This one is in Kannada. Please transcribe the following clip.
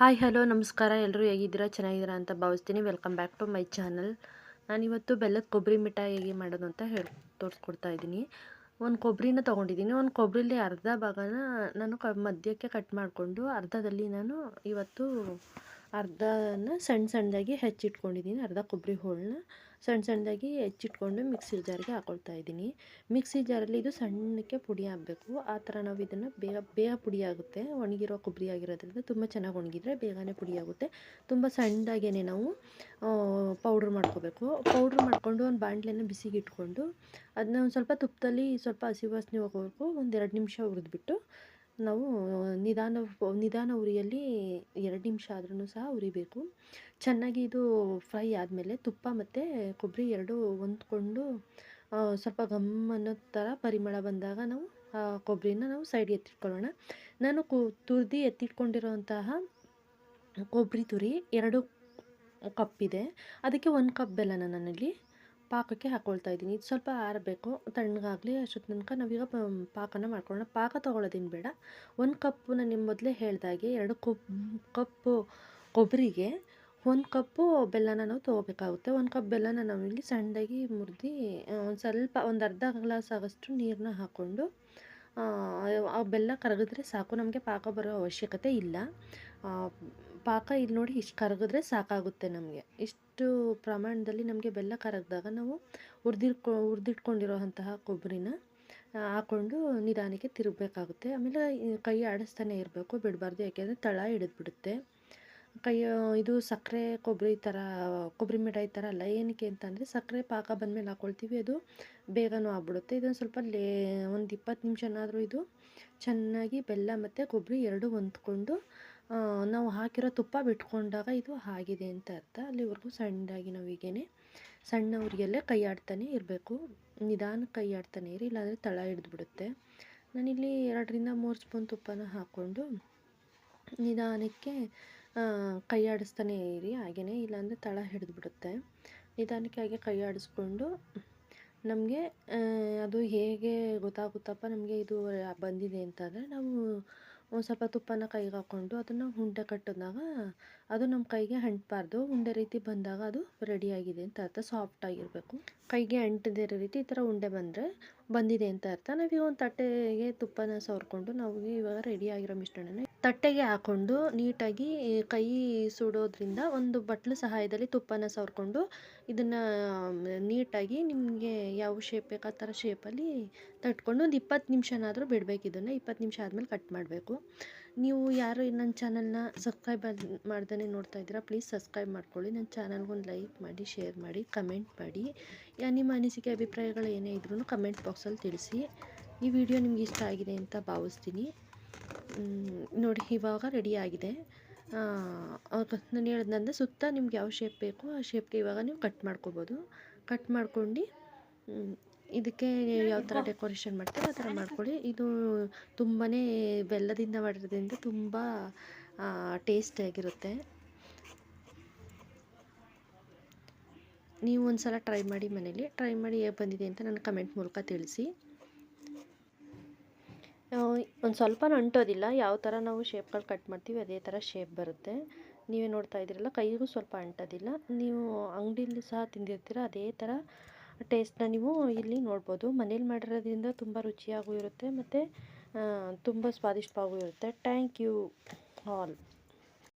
ಹಾಯ್ ಹಲೋ ನಮಸ್ಕಾರ. ಎಲ್ಲರೂ ಹೇಗಿದ್ದೀರಾ? ಚೆನ್ನಾಗಿದ್ದೀರಾ ಅಂತ ಭಾವಿಸ್ತೀನಿ. Welcome back to my channel ನಾನಿವತ್ತು ಬೆಲ್ಲದ ಕೊಬ್ಬರಿ ಮಿಠಾಯಿ ಹೇಗೆ ಮಾಡೋದು ಅಂತ ಹೇಳಿ, ತೋರಿಸ್ಕೊಡ್ತಾ ಇದ್ದೀನಿ. ಒಂದು ಕೊಬ್ಬರಿನ ತೊಗೊಂಡಿದ್ದೀನಿ. ಒಂದು ಕೊಬ್ಬರಿಲಿ ಅರ್ಧ ಭಾಗನ ನಾನು ಮಧ್ಯಕ್ಕೆ ಕಟ್ ಮಾಡಿಕೊಂಡು ಅರ್ಧದಲ್ಲಿ ನಾನು ಇವತ್ತು ಅರ್ಧನ ಸಣ್ಣ ಸಣ್ಣದಾಗಿ ಹೆಚ್ಚಿಟ್ಕೊಂಡಿದ್ದೀನಿ, ಅರ್ಧ ಕೊಬ್ಬರಿ ಹೋಳನ್ನ ಸಣ್ಣ ಸಣ್ಣದಾಗಿ ಹೆಚ್ಚಿಟ್ಕೊಂಡು ಮಿಕ್ಸಿ ಜಾರಿಗೆ ಹಾಕೊಳ್ತಾ ಇದ್ದೀನಿ. ಮಿಕ್ಸಿ ಜಾರಲ್ಲಿ ಇದು ಸಣ್ಣಕ್ಕೆ ಪುಡಿ ಆಗಬೇಕು ಆ ಥರ ನಾವು ಇದನ್ನು ಬೇಗ ಬೇಗ ಪುಡಿ ಆಗುತ್ತೆ. ಒಣಗಿರೋ ಕೊಬ್ಬರಿ ಆಗಿರೋದ್ರಿಂದ ತುಂಬ ಚೆನ್ನಾಗಿ ಒಣಗಿದ್ರೆ ಬೇಗನೆ ಪುಡಿ ಆಗುತ್ತೆ. ತುಂಬ ಸಣ್ಣದಾಗೇ ನಾವು ಪೌಡ್ರ್ ಮಾಡ್ಕೋಬೇಕು. ಪೌಡ್ರ್ ಮಾಡಿಕೊಂಡು ಒಂದು ಬಾಣಲೆನ ಬಿಸಿಗೆ ಇಟ್ಕೊಂಡು ಅದನ್ನ ಒಂದು ಸ್ವಲ್ಪ ತುಪ್ಪದಲ್ಲಿ ಸ್ವಲ್ಪ ಹಸಿ ವಾಸನೆ ಹೋಗೋವರೆಗೂ ಒಂದು ಎರಡು ನಿಮಿಷ ಹುರಿದ್ಬಿಟ್ಟು ನಾವು, ನಿಧಾನ ನಿಧಾನ ಉರಿಯಲ್ಲಿ ಎರಡು ನಿಮಿಷ ಆದ್ರೂ ಸಹ ಉರಿಬೇಕು. ಚೆನ್ನಾಗಿ ಇದು ಫ್ರೈ ಆದಮೇಲೆ ತುಪ್ಪ ಮತ್ತು ಕೊಬ್ಬರಿ ಎರಡು ಹೊಂದ್ಕೊಂಡು ಸ್ವಲ್ಪ ಘಮ್ ಅನ್ನೋ ಥರ ಪರಿಮಳ ಬಂದಾಗ ನಾವು, ಆ, ಕೊಬ್ಬರಿನ ನಾವು ಸೈಡ್ಗೆ ಎತ್ತಿಟ್ಕೊಳ್ಳೋಣ. ನಾನು ಕು, ತುರಿದು ಎತ್ತಿಟ್ಕೊಂಡಿರೋಂತಹ ಕೊಬ್ಬರಿ ತುರಿ ಎರಡು ಕಪ್ಪಿದೆ ಅದಕ್ಕೆ ಒಂದು ಕಪ್ ಬೆಲ್ಲನ ನಾನಲ್ಲಿ ಪಾಕಕ್ಕೆ ಹಾಕ್ಕೊಳ್ತಾ ಇದ್ದೀನಿ. ಇದು ಸ್ವಲ್ಪ ಆರಬೇಕು. ತಣ್ಣಗಾಗಲಿ, ಅಷ್ಟೊತ್ತು ತನಕ ನಾವೀಗ ಪಾಕನ ಮಾಡ್ಕೊಳ್ಳೋಣ. ಪಾಕ ತೊಗೊಳ್ಳೋದೇನು ಬೇಡ. ಒಂದು ಕಪ್ಪು ನಾನು ನಿಮ್ಮ ಮೊದಲೇ ಹೇಳ್ದಾಗೆ ಎರಡು ಕಪ್ ಕಪ್ಪು ಕೊಬ್ಬರಿಗೆ ಒಂದು ಕಪ್ಪು ಬೆಲ್ಲನ ನಾವು ತೊಗೋಬೇಕಾಗುತ್ತೆ. ಒಂದು ಕಪ್ ಬೆಲ್ಲನ ನಾವಿಲ್ಲಿ ಸಣ್ಣದಾಗಿ ಮುರಿದು ಒಂದು ಸ್ವಲ್ಪ, ಒಂದು ಅರ್ಧ ಗ್ಲಾಸ್ ಆಗೋಷ್ಟು ನೀರನ್ನ ಹಾಕ್ಕೊಂಡು ಆ ಬೆಲ್ಲ ಕರಗಿದ್ರೆ ಸಾಕು. ನಮಗೆ ಪಾಕ ಬರೋ ಅವಶ್ಯಕತೆ ಇಲ್ಲ. ಪಾಕ ಇಲ್ಲಿ ನೋಡಿ ಇಷ್ಟು ಕರಗಿದ್ರೆ ಸಾಕಾಗುತ್ತೆ ನಮಗೆ. ಇಷ್ಟು ಪ್ರಮಾಣದಲ್ಲಿ ನಮಗೆ ಬೆಲ್ಲ ಕರಗಿದಾಗ ನಾವು ಹುರಿದಿಟ್ಕೊ ಹುರಿದಿಟ್ಕೊಂಡಿರೋ ಅಂತಹ ಕೊಬ್ಬರಿನ ಹಾಕ್ಕೊಂಡು ನಿಧಾನಕ್ಕೆ ತಿರುಗಬೇಕಾಗುತ್ತೆ. ಆಮೇಲೆ ಕೈ ಆಡಿಸ್ತಾನೆ ಇರಬೇಕು, ಬಿಡಬಾರ್ದು. ಯಾಕೆಂದರೆ ತಳ ಹಿಡಿದ್ಬಿಡುತ್ತೆ. ಕೈ, ಇದು ಸಕ್ಕರೆ, ಕೊಬ್ಬರಿ ಥರ, ಕೊಬ್ಬರಿ ಮಿಠಾಯಿ ಥರ ಅಲ್ಲ ಏನಕ್ಕೆ ಅಂತಂದರೆ ಸಕ್ಕರೆ ಪಾಕ ಬಂದಮೇಲೆ ಹಾಕ್ಕೊಳ್ತೀವಿ ಅದು ಬೇಗನೂ ಆಗ್ಬಿಡುತ್ತೆ. ಇದೊಂದು ಸ್ವಲ್ಪ ಲೇ, ಒಂದು ಇಪ್ಪತ್ತು ನಿಮಿಷನಾದರೂ ಇದು ಚೆನ್ನಾಗಿ ಬೆಲ್ಲ ಮತ್ತು ಕೊಬ್ಬರಿ ಎರಡು ಹೊಂದ್ಕೊಂಡು ನಾವು ಹಾಕಿರೋ ತುಪ್ಪ ಬಿಟ್ಕೊಂಡಾಗ ಇದು ಆಗಿದೆ ಅಂತ ಅರ್ಥ. ಅಲ್ಲಿವರೆಗೂ ಸಣ್ಣದಾಗಿ ನಾವು ಹೀಗೇ ಸಣ್ಣವ್ರಿಗೆಲ್ಲೇ ಕೈ ಆಡ್ತಾನೆ ಇರಬೇಕು. ನಿಧಾನ ಕೈ ಆಡ್ತಾನೆ ಇರಿ, ಇಲ್ಲಾಂದರೆ ತಳ ಹಿಡಿದ್ಬಿಡುತ್ತೆ. ನಾನಿಲ್ಲಿ ಎರಡರಿಂದ ಮೂರು ಸ್ಪೂನ್ ತುಪ್ಪನ ಹಾಕ್ಕೊಂಡು ನಿಧಾನಕ್ಕೆ ಕೈ ಇರಿ ಹಾಗೆಯೇ ಇಲ್ಲಾಂದರೆ ತಳ ಹಿಡಿದ್ಬಿಡುತ್ತೆ. ನಿಧಾನಕ್ಕೆ ಹಾಗೆ ಕೈ ಆಡಿಸ್ಕೊಂಡು ನಮಗೆ ಅದು ಹೇಗೆ ಗೊತ್ತಾಗುತ್ತಪ್ಪ, ನಮಗೆ ಇದು ಬಂದಿದೆ ಅಂತಂದರೆ ನಾವು ಒಂದು ಸ್ವಲ್ಪ ತುಪ್ಪನ ಕೈಗೆ ಹಾಕ್ಕೊಂಡು ಅದನ್ನು ಉಂಡೆ ಕಟ್ಟಿದಾಗ ಅದು ನಮ್ಮ ಕೈಗೆ ಅಂಟಬಾರ್ದು. ಉಂಡೆ ರೀತಿ ಬಂದಾಗ ಅದು ರೆಡಿಯಾಗಿದೆ ಅಂತ ಅರ್ಥ ಸಾಫ್ಟ್ ಆಗಿರಬೇಕು. ಕೈಗೆ ಅಂಟದಿರೋ ರೀತಿ ಈ ಥರ ಉಂಡೆ ಬಂದರೆ ಬಂದಿದೆ ಅಂತ ಅರ್ಥ. ನಾವೀಗ ಒಂದು ತಟ್ಟೆಗೆ ತುಪ್ಪನ ಸವರ್ಕೊಂಡು, ನಾವು ಇವಾಗ ರೆಡಿಯಾಗಿರೋ ಮಿಶ್ರಣನ ತಟ್ಟೆಗೆ ಹಾಕ್ಕೊಂಡು ನೀಟಾಗಿ ಕೈ ಸುಡೋದ್ರಿಂದ ಒಂದು ಬಟ್ಲು ಸಹಾಯದಲ್ಲಿ ತುಪ್ಪನ ಸವರ್ಕೊಂಡು ಇದನ್ನು ನೀಟಾಗಿ ನಿಮಗೆ ಯಾವ ಶೇಪ್ ಬೇಕು ಆ ಥರ ಶೇಪಲ್ಲಿ ತಟ್ಕೊಂಡು ಒಂದು ಇಪ್ಪತ್ತು ನಿಮಿಷನಾದರೂ ಬಿಡಬೇಕು ಇದನ್ನು. ಇಪ್ಪತ್ತು ನಿಮಿಷ ಆದಮೇಲೆ ಕಟ್ ಮಾಡಬೇಕು. ನೀವು ಯಾರು ನನ್ನ ಚಾನಲ್ನ ಸಬ್ಸ್ಕ್ರೈಬ್ ಮಾಡ್ದೇ ನೋಡ್ತಾ ಇದ್ದೀರಾ ಪ್ಲೀಸ್ ಸಬ್ಸ್ಕ್ರೈಬ್ ಮಾಡ್ಕೊಳ್ಳಿ. ನನ್ನ ಚಾನಲ್ಗೊಂದು ಲೈಕ್ ಮಾಡಿ ಶೇರ್ ಮಾಡಿ ಕಮೆಂಟ್ ಮಾಡಿ. ಯಾ, ನಿಮ್ಮ ಅನಿಸಿಕೆ, ಅಭಿಪ್ರಾಯಗಳು ಏನೇ ಇದ್ರೂ ಕಮೆಂಟ್ ಬಾಕ್ಸಲ್ಲಿ ತಿಳಿಸಿ. ಈ ವಿಡಿಯೋ ನಿಮ್ಗೆ ಇಷ್ಟ ಆಗಿದೆ ಅಂತ ಭಾವಿಸ್ತೀನಿ. ನೋಡಿ, ಇವಾಗ ರೆಡಿ ಆಗಿದೆ. ನಾನು ಹೇಳಿದ್ನಂದ್ರೆ ಸುತ್ತ ನಿಮ್ಗೆ ಯಾವ ಶೇಪ್ ಬೇಕು ಆ ಶೇಪ್ಗೆ ಇವಾಗ ನೀವು ಕಟ್ ಮಾಡ್ಕೋಬೋದು. ಕಟ್ ಮಾಡ್ಕೊಂಡು ಇದಕ್ಕೆ ಯಾವ ಥರ ಡೆಕೋರೇಷನ್ ಮಾಡ್ತೀರ ಆ ಥರ ಮಾಡ್ಕೊಳ್ಳಿ. ಇದು ತುಂಬಾ ಬೆಲ್ಲದಿಂದ ಮಾಡಿರೋದ್ರಿಂದ ತುಂಬ ಟೇಸ್ಟಿಯಾಗಿರುತ್ತೆ ನೀವು ಒಂದು ಸಲ ಟ್ರೈ ಮಾಡಿ ಮನೇಲಿ. ಟ್ರೈ ಮಾಡಿ ಬಂದಿದೆ ಅಂತ ನನ್ನ ಕಮೆಂಟ್ ಮೂಲಕ ತಿಳಿಸಿ. ಒಂದು ಸ್ವಲ್ಪ ಅಂಟೋದಿಲ್ಲ. ಯಾವ ಥರ ನಾವು ಶೇಪ್ಗಳು ಕಟ್ ಮಾಡ್ತೀವಿ, ಅದೇ ಥರ ಶೇಪ್ ಬರುತ್ತೆ. ನೀವೇ ನೋಡ್ತಾ ಇದ್ದೀರಲ್ಲ, ಕೈಗೂ ಸ್ವಲ್ಪ ಅಂಟೋದಿಲ್ಲ. ನೀವು ಅಂಗಡಿಯಲ್ಲಿ ಸಹ ತಿಂದಿರ್ತೀರ, ಅದೇ ಥರ ಟೇಸ್ಟ್ನ ನೀವು ಇಲ್ಲಿ ನೋಡ್ಬೋದು. ಮನೇಲಿ ಮಾಡಿರೋದ್ರಿಂದ ತುಂಬ ರುಚಿಯಾಗೂ ಇರುತ್ತೆ, ಮತ್ತು ತುಂಬ ಸ್ವಾದಿಷ್ಟವಾಗೂ ಇರುತ್ತೆ. Thank you all